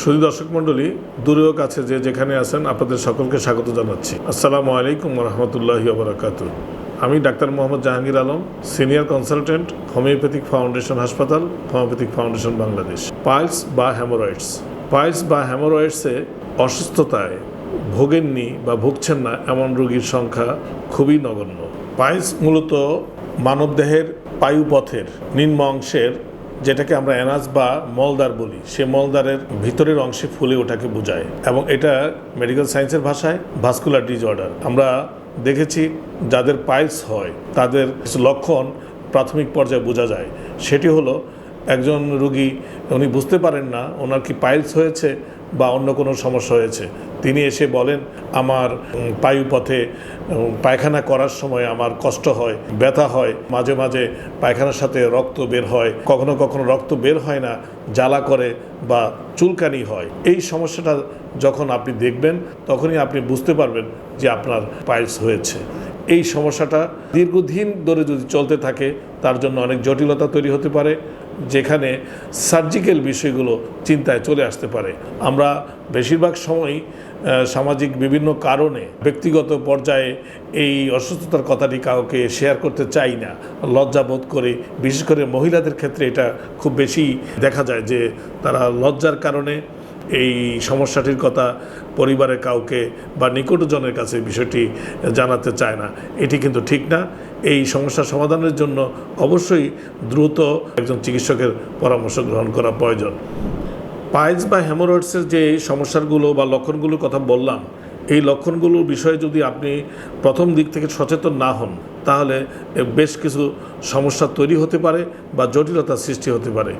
শুধু দর্শক মণ্ডলী, দূরেও কাছে যে যেখানে আছেন, আপনাদের সকলকে স্বাগত জানাচ্ছি। আসসালামু আলাইকুম রহমতুল্লাহি বারাকাত আমি doctor Mohammad Jahangir Alam, senior consultant, homeopathic foundation হাসপাতাল, হোমিওপ্যাথিক ফাউন্ডেশন বাংলাদেশ। পাইলস বা হ্যামোরয়েডস। পাইলস বা হ্যামোরয়েডসে অসুস্থতায় ভোগেননি বা ভুগছেন না এমন রোগীর সংখ্যা খুবই নগণ্য। পাইলস মূলত মানবদেহের পায়ুপথের নিম্ন অংশের যেটাকে আমরা অ্যানাস বা মলদার বলি, সে মলদারের ভিতরের অংশে ফুলে ওটাকে বোঝায় এবং এটা মেডিকেল সায়েন্সের ভাষায় ভাস্কুলার ডিজঅর্ডার আমরা দেখেছি যাদের পাইলস হয়, তাদের লক্ষণ প্রাথমিক পর্যায়ে বোঝা যায়। সেটি হলো একজন রুগী, উনি বুঝতে পারেন না, ওনার কি পাইলস হয়েছে বা অন্য কোনো সমস্যা হয়েছে। তিনি এসে বলেন, আমার পায়ুপথে পায়খানা করার সময় আমার কষ্ট হয়, ব্যথা হয়, মাঝে মাঝে পায়খানার সাথে রক্ত বের হয়, কখনো কখনো রক্ত বের হয় না, জ্বালা করে বা চুলকানি হয়। এই সমস্যাটা যখন আপনি দেখবেন, তখনই আপনি বুঝতে পারবেন যে আপনার পাইলস হয়েছে। এই সমস্যাটা দীর্ঘদিন ধরে যদি চলতে থাকে, তার জন্য অনেক জটিলতা তৈরি হতে পারে। যেখানে সার্জিক্যাল বিষয়গুলো চিন্তায় চলে আসতে পারে। আমরা বেশিরভাগ সময়ই সামাজিক বিভিন্ন কারণে ব্যক্তিগত পর্যায়ে এই অসুস্থতার কথাটি কাউকে শেয়ার করতে চাই না। লজ্জা বোধ করে, বিশেষ করে মহিলাদের ক্ষেত্রে এটা খুব বেশি দেখা যায় যে তারা লজ্জার কারণে এই সমস্যাটির কথা পরিবারের কাউকে বা নিকটজনের কাছে বিষয়টি জানাতে চায় না। এটি কিন্তু ঠিক না। এই সমস্যা সমাধানের জন্য অবশ্যই দ্রুত একজন চিকিৎসকের পরামর্শ গ্রহণ করা প্রয়োজন। পাইলস বা হ্যামোরয়েডসের যে সমস্যাগুলো বা লক্ষণগুলোর কথা বললাম, এই লক্ষণগুলোর বিষয়ে যদি আপনি প্রথম দিক থেকে সচেতন না হন, তাহলে বেশ কিছু সমস্যা তৈরি হতে পারে বা জটিলতার সৃষ্টি হতে পারে।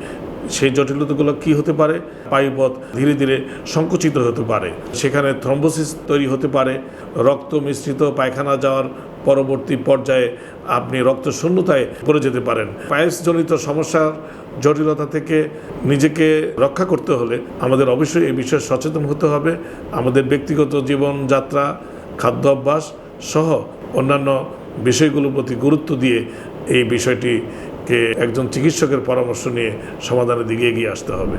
সেই জটিলতাগুলো কি হতে পারে? পায়ুপথ ধীরে ধীরে সংকুচিত হতে পারে। সেখানে থ্রম্বোসিস তৈরি হতে পারে। রক্ত মিশ্রিত পায়খানা যাওয়ার পরবর্তী পর্যায়ে আপনি রক্ত শূন্যতায় পড়ে যেতে পারেন। পায়েসজনিত সমস্যার জটিলতা থেকে নিজেকে রক্ষা করতে হলে আমাদের অবশ্যই এই বিষয়ে সচেতন হতে হবে। আমাদের ব্যক্তিগত জীবনযাত্রা খাদ্য অভ্যাস সহ অন্যান্য বিষয়গুলোর প্রতি গুরুত্ব দিয়ে এই বিষয়টিকে একজন চিকিৎসকের পরামর্শ নিয়ে সমাধানের দিকে এগিয়ে আসতে হবে।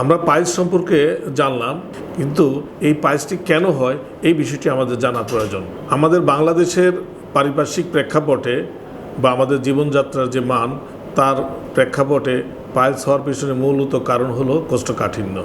আমরা পাইলস সম্পর্কে জানলাম, কিন্তু এই পাইলসটি কেন হয় এই বিষয়টি আমাদের জানা প্রয়োজন। আমাদের বাংলাদেশের পারিপার্শ্বিক প্রেক্ষাপটে বা আমাদের জীবনযাত্রার যে মান, তার প্রেক্ষাপটে পাইলস হওয়ার পিছনে মূলত কারণ হলো কোষ্ঠকাঠিন্য।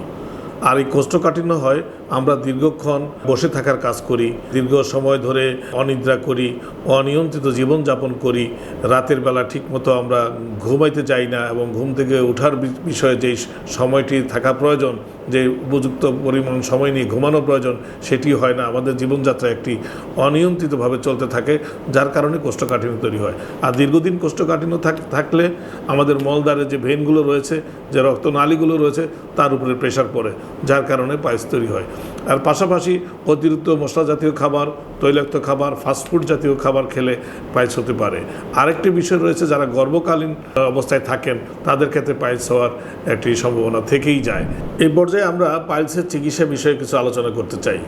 আর এই কোষ্ঠকাঠিন্য হয় আমরা দীর্ঘক্ষণ বসে থাকার কাজ করি, দীর্ঘ সময় ধরে অনিদ্রা করি, অনিয়ন্ত্রিত জীবনযাপন করি, রাতের বেলা ঠিকমতো আমরা ঘুমাইতে যাই না এবং ঘুম থেকে ওঠার বিষয়ে যেই সময়টি থাকা প্রয়োজন, যে উপযুক্ত পরিমাণ সময় নিয়ে ঘুমানো প্রয়োজন, সেটি হয় না। আমাদের জীবনযাত্রা একটি অনিয়ন্ত্রিতভাবে চলতে থাকে, যার কারণে কোষ্ঠকাঠিন্য তৈরি হয়। আর দীর্ঘদিন কোষ্ঠকাঠিন্য থাক- থাকলে আমাদের মলদ্বারে যে ভেনগুলো রয়েছে, যে রক্তনালীগুলো রয়েছে, তার উপরে প্রেশার পড়ে, যার কারণে পায়েস তৈরি হয়। আর পাশাপাশি অতিরিক্ত মশলা জাতীয় খাবার, তৈলাক্ত খাবার ফাস্টফুড জাতীয় খাবার খেলে পায়েস হতে পারে। আরেকটি বিষয় রয়েছে, যারা গর্ভকালীন অবস্থায় থাকেন, তাদের ক্ষেত্রে পায়েস হওয়ার একটি সম্ভাবনা থেকেই যায়। এই পর্যায়ে আমরা পাইলসের চিকিৎসা বিষয়ে কিছু আলোচনা করতে চাই।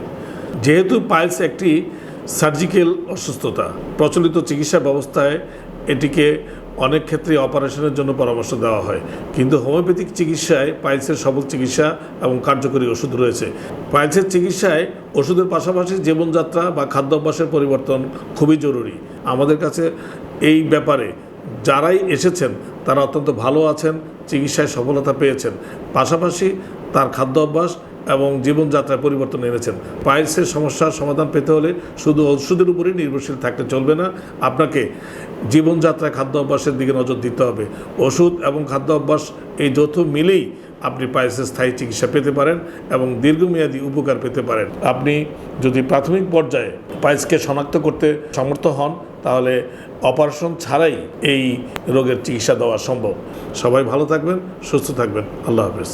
যেহেতু পাইলস একটি সার্জিক্যাল অসুস্থতা, প্রচলিত চিকিৎসা ব্যবস্থায় এটিকে অনেক ক্ষেত্রে অপারেশনের জন্য পরামর্শ দেওয়া হয়। কিন্তু হোমিওপ্যাথিক চিকিৎসায় পাইলসের সবল চিকিৎসা এবং কার্যকরী ওষুধ রয়েছে। পাইলসের চিকিৎসায় ওষুধের পাশাপাশি জীবনযাত্রা বা খাদ্যাভ্যাসের পরিবর্তন খুবই জরুরি। আমাদের কাছে এই ব্যাপারে যারাই এসেছেন, তারা অত্যন্ত ভালো আছেন, চিকিৎসায় সফলতা পেয়েছেন। পাশাপাশি তার খাদ্য অভ্যাস এবং জীবনযাত্রায় পরিবর্তন এনেছেন। পাইলসের সমস্যার সমাধান পেতে হলে শুধু ওষুধের উপরেই নির্ভরশীল থাকতে চলবে না। আপনাকে জীবনযাত্রায় খাদ্য অভ্যাসের দিকে নজর দিতে হবে। ওষুধ এবং খাদ্য অভ্যাস এই যৌথ মিলেই আপনি পায়েসের স্থায়ী চিকিৎসা পেতে পারেন এবং দীর্ঘমেয়াদী উপকার পেতে পারেন। আপনি যদি প্রাথমিক পর্যায়ে পায়েসকে শনাক্ত করতে সমর্থ হন, তাহলে অপারেশন ছাড়াই এই রোগের চিকিৎসা দেওয়া সম্ভব। সবাই ভালো থাকবেন, সুস্থ থাকবেন। আল্লাহ হাফেজ।